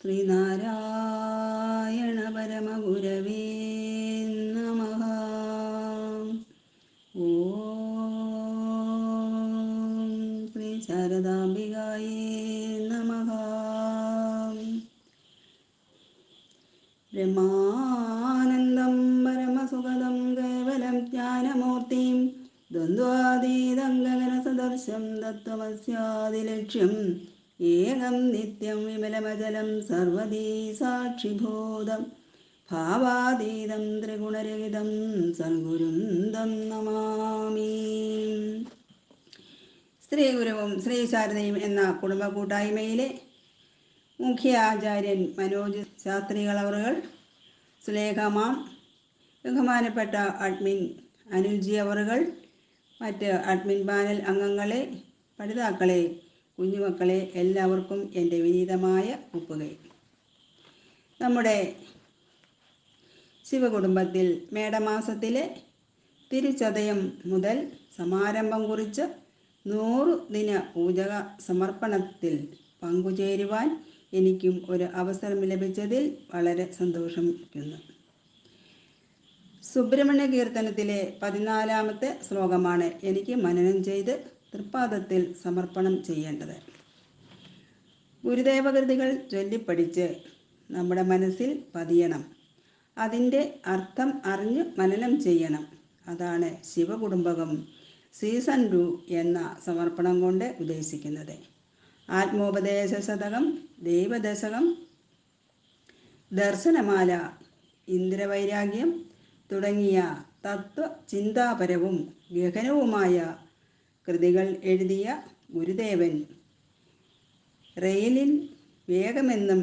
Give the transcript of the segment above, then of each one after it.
ശ്രീനാരായണ പരമഗുരവേ നമ. ഓ ശ്രീ ശാരദാംബികായേ നമ. ബ്രഹ്മാനന്ദം പരമസുഖദം കേവലം ജ്ഞാനമൂർത്തിം ദ്വന്ദ്വാതീതം ഗഗനസദർശം തത്വമസ്യാദിലക്ഷ്യം ഏകം നിത്യം വിമലമചലം സർവതീ സാക്ഷിഭൂതം ഭാവാതീതം ത്രിഗുണരഹിതം സൽഗുരുന്ദം നമാമി. ശ്രീ ഗുരുവും ശ്രീ ശാരദയും എന്ന കുടുംബ കൂട്ടായ്മയിലെ മുഖ്യ ആചാര്യൻ മനോജ് ശാസ്ത്രികൾ അവറുകൾ ബഹുമാനപ്പെട്ട അഡ്മിൻ അനുജി അവറുകൾ മറ്റ് അഡ്മിൻ പാനൽ അംഗങ്ങളെ പഠിതാക്കളെ കുഞ്ഞുമക്കളെ എല്ലാവർക്കും എന്റെ വിനീതമായ ഒപ്പുകൈ നമ്മുടെ ശിവകുടുംബത്തിൽ മേടമാസത്തിലെ തിരുച്ചതയം മുതൽ സമാരംഭം കുറിച്ച് നൂറു ദിന പൂജക സമർപ്പണത്തിൽ പങ്കുചേരുവാൻ എനിക്കും ഒരു അവസരം ലഭിച്ചതിൽ വളരെ സന്തോഷിക്കുന്നു. സുബ്രഹ്മണ്യ കീർത്തനത്തിലെ പതിനാലാമത്തെ ശ്ലോകമാണ് എനിക്ക് മനനം ചെയ്ത് തൃപ്പാദത്തിൽ സമർപ്പണം ചെയ്യേണ്ടത്. ഗുരുദേവകൃതികൾ ചൊല്ലിപ്പഠിച്ച് നമ്മുടെ മനസ്സിൽ പതിയണം. അതിന്റെ അർത്ഥം അറിഞ്ഞ് മനനം ചെയ്യണം. അതാണ് ശിവകുടുംബകം സീസൺ ടു എന്ന സമർപ്പണം കൊണ്ട് ഉദ്ദേശിക്കുന്നത്. ആത്മോപദേശ ശതകം ദൈവദശകം ദർശനമാല ഇന്ദ്രവൈരാഗ്യം തുടങ്ങിയ തത്വ ചിന്താപരവും ഗഹനവുമായ കൃതികൾ എഴുതിയ ഗുരുദേവൻ. റെയിലിൽ വേഗമെന്നും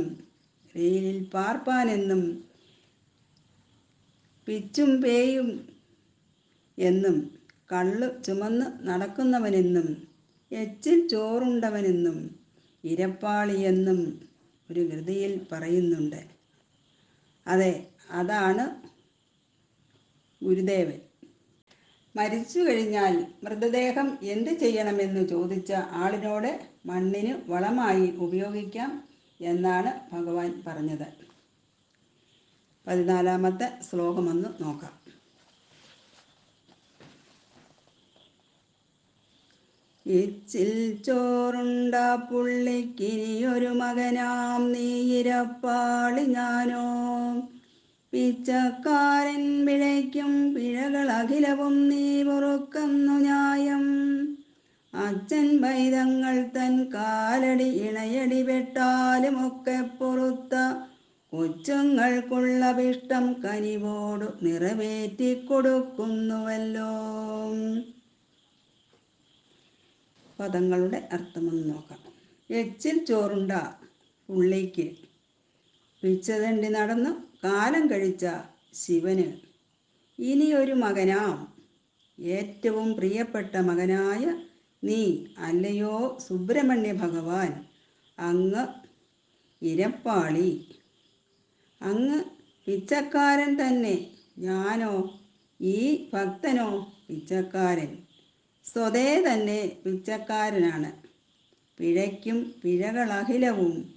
റെയിലിൽ പാർപ്പാനെന്നും പിച്ചും പേയും എന്നും കള്ളു ചുമന്ന് നടക്കുന്നവനെന്നും എച്ചിൽ ചോറുണ്ടവനെന്നും ഇരപ്പാളിയെന്നും ഒരു കൃതിയിൽ പറയുന്നുണ്ട്. അതെ അതാണ് ഗുരുദേവൻ. മരിച്ചു കഴിഞ്ഞാൽ മൃതദേഹം എന്ത് ചെയ്യണമെന്ന് ചോദിച്ച ആളിനോട് മണ്ണിന് വളമായി ഉപയോഗിക്കാം എന്നാണ് ഭഗവാൻ പറഞ്ഞത്. പതിനാലാമത്തെ ശ്ലോകമൊന്ന് നോക്കാം. ഇച്ചിൽ ചോറുണ്ട പുള്ളിക്കിനിയൊരു മകനാം നീയിരപ്പാളി ഞാനോ. പിച്ചക്കാരൻ പിഴയ്ക്കും പിഴകൾ അഖിലവും നീ പൊറുക്കുന്നു ന്യായം. അച്ഛൻ പൈതങ്ങൾ തൻ കാലടി ഇണയടി വെട്ടാലും ഒക്കെ പൊറുത്ത കൊച്ചുങ്ങൾക്കുള്ള വിഷ്ടം കനിവോടു നിറവേറ്റി കൊടുക്കുന്നുവല്ലോ. പദങ്ങളുടെ അർത്ഥമൊന്ന് നോക്കാം. എച്ചിൽ ചോറുണ്ട പുള്ളിക്ക് പിച്ചതണ്ടി നടന്നു. കാലം കഴിച്ച ശിവന്. ഇനിയൊരു മകനാം. ഏറ്റവും പ്രിയപ്പെട്ട മകനായ നീ അല്ലയോ സുബ്രഹ്മണ്യ ഭഗവാൻ? അങ്ങ് ഇരപ്പാളി. അങ്ങ് പിച്ചക്കാരൻ തന്നെ ഞാനോ? ഈ ഭക്തനോ പിച്ചക്കാരൻ? സ്വതേ തന്നെ പിച്ചക്കാരനാണ്. പിഴയ്ക്കും പിഴകളഹിലവും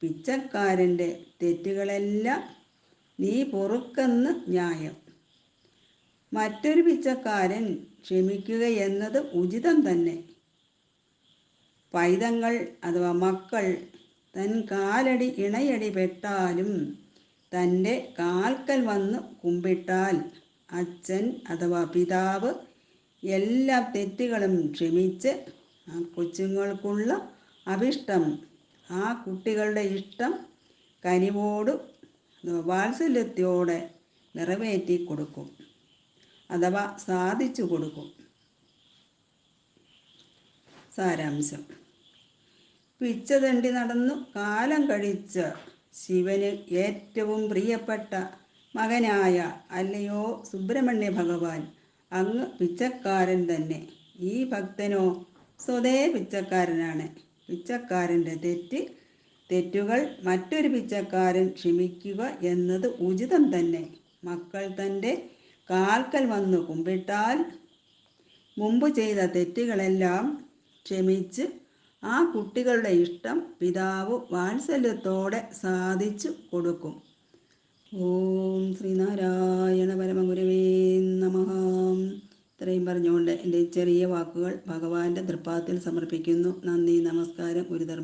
പിച്ചക്കാരന്റെ തെറ്റുകളെല്ലാം നീ പൊറുക്കെന്ന് ന്യായം. മറ്റൊരു പിച്ചക്കാരൻ ക്ഷമിക്കുക എന്നത് ഉചിതം തന്നെ. പൈതങ്ങൾ അഥവാ മക്കൾ തൻ കാലടി ഇണയടി പെട്ടാലും തന്റെ കാൽക്കൽ വന്ന് കുമ്പിട്ടാൽ അച്ഛൻ അഥവാ പിതാവ് എല്ലാ തെറ്റുകളും ക്ഷമിച്ച് ആ കൊച്ചുങ്ങൾക്കുള്ള അഭിഷ്ടം ആ കുട്ടികളുടെ ഇഷ്ടം കനിവോട് വാത്സല്യത്തോടെ നിറവേറ്റി കൊടുക്കും അഥവാ സാധിച്ചു കൊടുക്കും. സാരാംശം. പിച്ചതണ്ടി നടന്നു കാലം കഴിച്ച് ശിവന് ഏറ്റവും പ്രിയപ്പെട്ട മകനായ അല്ലയോ സുബ്രഹ്മണ്യ ഭഗവാൻ. അങ്ങ് പിച്ചക്കാരൻ തന്നെ. ഈ ഭക്തനോ സ്വതേ പിച്ചക്കാരനാണ്. പിച്ചക്കാരന്റെ തെറ്റ് തെറ്റുകൾ മറ്റൊരു പിച്ചക്കാരൻ ക്ഷമിക്കുക എന്നത് ഉചിതം തന്നെ. മക്കൾ തന്റെ കാൽക്കൽ വന്നു കുമ്പിട്ടാൽ മുമ്പ് ചെയ്ത തെറ്റുകളെല്ലാം ക്ഷമിച്ച് ആ കുട്ടികളുടെ ഇഷ്ടം പിതാവ് വാത്സല്യത്തോടെ സാധിച്ചു കൊടുക്കും. ഓം ശ്രീനാരായണ പരമഗുരുവേ നമഹ ഇത്രയും പറഞ്ഞുകൊണ്ട് എന്റെ ചെറിയ വാക്കുകൾ ഭഗവാന്റെ തൃപ്പാത്തിൽ സമർപ്പിക്കുന്നു. നന്ദി നമസ്കാരം ഗുരുധർമ്മ.